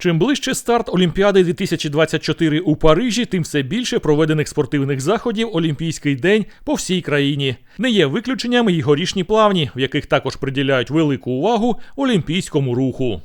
Чим ближче старт Олімпіади 2024 у Парижі, тим все більше проведених спортивних заходів Олімпійський день по всій країні. Не є виключенням і горішні плавні, в яких також приділяють велику увагу олімпійському руху.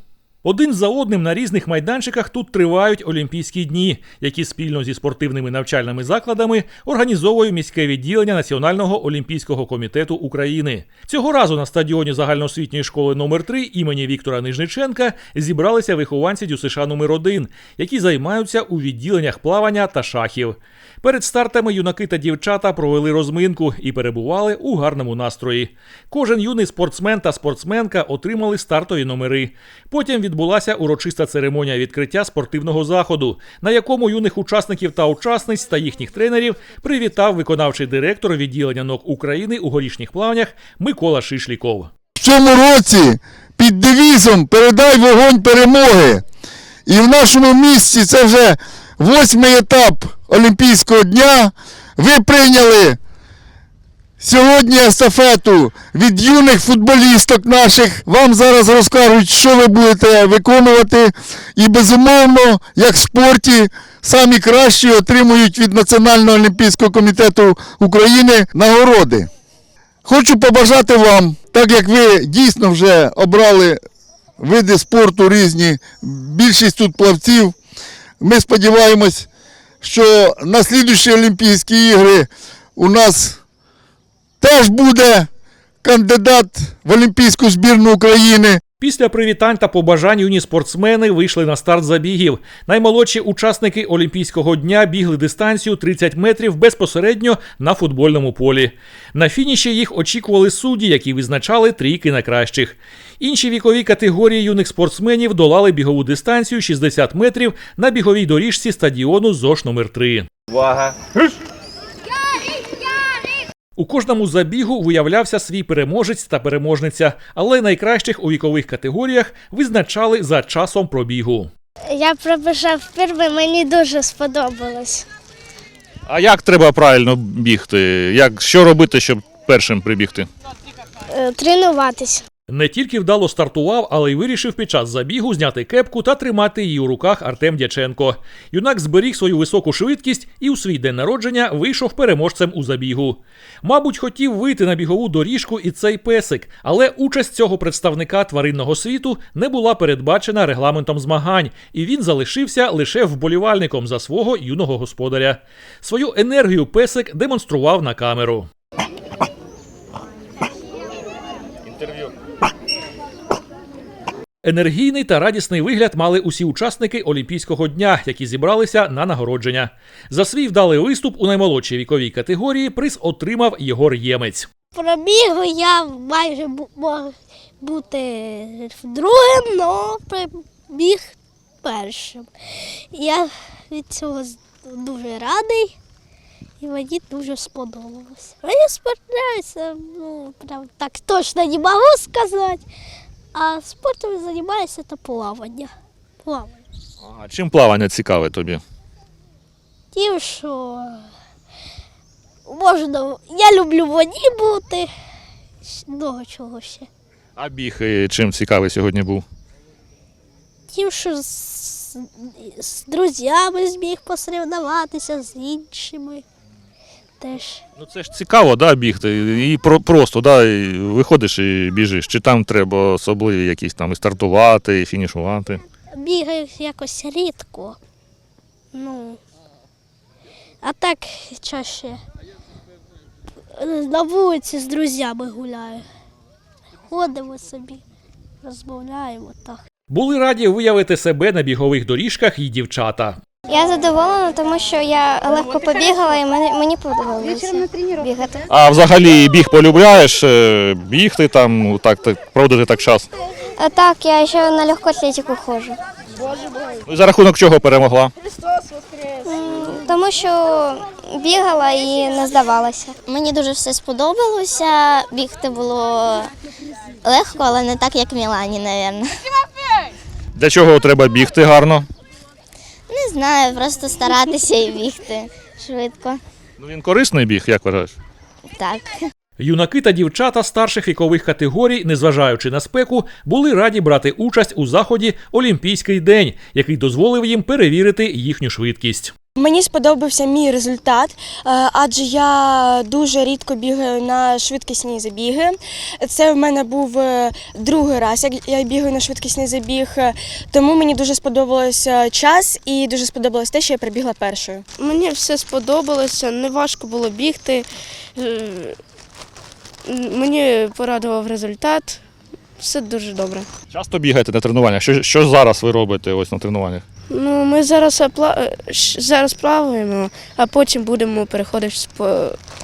Один за одним на різних майданчиках тут тривають Олімпійські дні, які спільно зі спортивними навчальними закладами організовує міське відділення Національного олімпійського комітету України. Цього разу на стадіоні загальноосвітньої школи номер 3 імені Віктора Нижниченка зібралися вихованці ДЮСШ номер 1 які займаються у відділеннях плавання та шахів. Перед стартами юнаки та дівчата провели розминку і перебували у гарному настрої. Кожен юний спортсмен та спортсменка отримали стартові номери. Потім відбулася урочиста церемонія відкриття спортивного заходу, на якому юних учасників та учасниць та їхніх тренерів привітав виконавчий директор відділення НОК України у горішніх плавнях Микола Шишліков. в цьому році під девізом Передай вогонь перемоги. І в нашому місті це вже восьмий етап Олімпійського дня. Ви прийняли сьогодні естафету від юних футболісток наших. Вам зараз розкажуть, що ви будете виконувати. І безумовно, як в спорті, самі кращі отримують від Національного олімпійського комітету України нагороди. Хочу побажати вам, так як ви дійсно вже обрали види спорту різні, більшість тут плавців. Ми сподіваємось, що на слідуючі Олімпійські ігри у нас теж буде кандидат в Олімпійську збірну України. Після привітань та побажань юні спортсмени вийшли на старт забігів. Наймолодші учасники Олімпійського дня бігли дистанцію 30 метрів безпосередньо на футбольному полі. На фініші їх очікували судді, які визначали трійки найкращих. Інші вікові категорії юних спортсменів долали бігову дистанцію 60 метрів на біговій доріжці стадіону ЗОШ номер 3 Увага! У кожному забігу виявлявся свій переможець та переможниця, але найкращих у вікових категоріях визначали за часом пробігу. Я пробіжав вперше, мені дуже сподобалось. А як треба правильно бігти? Як, що робити, щоб першим прибігти? Е, Тренуватись. Не тільки вдало стартував, але й вирішив під час забігу зняти кепку та тримати її у руках Артем Дяченко. Юнак зберіг свою високу швидкість і у свій день народження вийшов переможцем у забігу. Мабуть, хотів вийти на бігову доріжку і цей песик, але участь цього представника тваринного світу не була передбачена регламентом змагань, і він залишився лише вболівальником за свого юного господаря. Свою енергію песик демонстрував на камеру. Енергійний та радісний вигляд мали усі учасники Олімпійського дня, які зібралися на нагородження. За свій вдалий виступ у наймолодшій віковій категорії приз отримав Єгор Ємець. Пробігу я майже мог бути другим, але прибіг першим. Я від цього дуже радий і мені дуже сподобалось. А я спортляюся, ну, прям так точно не можу сказати. А спортом займаюся та плавання. Плавання. А чим плавання цікаве тобі? Тим, що можна. Я люблю в воді бути. Много чого ще. А біг е, чим цікавий сьогодні був? Тим, що з, з друзями зміг посоревнуватися, з іншими. Теж. Ну це ж цікаво, да, бігти. І про, просто, да, і виходиш і біжиш. Чи там треба особливі якісь там і стартувати, і фінішувати? Бігаю якось рідко. Ну. А так чаще. На вулиці з друзями гуляю. Ходимо собі, розмовляємо так. Були раді виявити себе на бігових доріжках і дівчата. Я задоволена, тому що я легко побігала і мені, мені подобалося бігати. А взагалі біг полюбляєш, е, бігти там, так, так проводити так час. А так, я ще на легку атлетику ходжу. Ну, за рахунок чого перемогла? М, Тому що бігала і не здавалася. Мені дуже все сподобалося. Бігти було легко, але не так, як в Мілані, мабуть. Для чого треба бігти гарно? Знаю, просто старатися і бігти швидко. Ну він корисний біг, як вважаєш? Так. Юнаки та дівчата старших вікових категорій, незважаючи на спеку, були раді брати участь у заході Олімпійський день, який дозволив їм перевірити їхню швидкість. Мені сподобався мій результат, е, адже я дуже рідко бігаю на швидкісні забіги. Це в мене був е, другий раз, як я бігаю на швидкісний забіг, е, тому мені дуже сподобався час і дуже сподобалось те, що я прибігла першою. Мені все сподобалося, не важко було бігти. Мені порадував результат. Все дуже добре. Часто бігаєте на тренуваннях? Що, що зараз ви робите ось на тренуваннях? Ну, ми зараз, опла- е, зараз плаваємо, а потім будемо переходити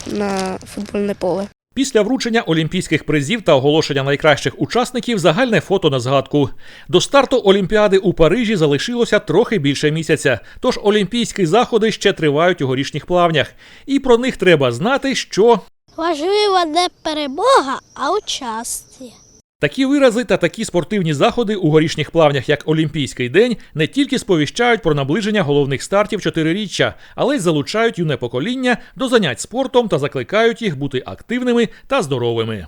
на футбольне поле. Після вручення олімпійських призів та оголошення найкращих учасників загальне фото на згадку. До старту Олімпіади у Парижі залишилося трохи більше місяця, тож олімпійські заходи ще тривають у горішніх плавнях. І про них треба знати, що Важлива не перемога, а участь. Такі вирази та такі спортивні заходи у горішніх плавнях, як Олімпійський день, не тільки сповіщають про наближення головних стартів чотириріччя, але й залучають юне покоління до занять спортом та закликають їх бути активними та здоровими.